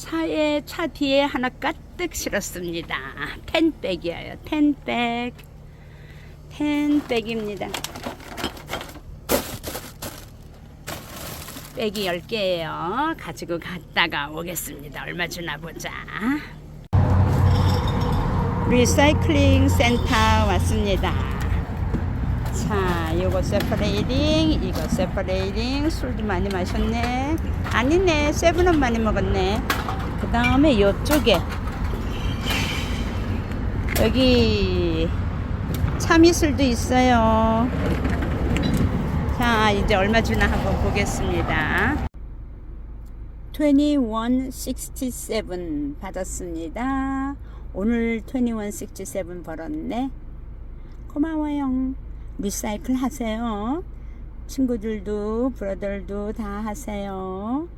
차에 차 뒤에 하나 가득 실었습니다. 텐백이에요. 텐백. 텐백입니다. 백이 10개예요. 가지고 갔다가 오겠습니다. 얼마 주나 보자. 리사이클링 센터 왔습니다. 자, 요거 세퍼레이팅, 이거 세퍼레이팅. 술도 많이 마셨네. 아니네, 세븐업 많이 먹었네. 그 다음에 요쪽에 여기 참이슬도 있어요. 자, 이제 얼마 주나 한번 보겠습니다. 2167 받았습니다. 오늘 2167 벌었네. 고마워요. 리사이클 하세요. 친구들도, 브러들도 다 하세요.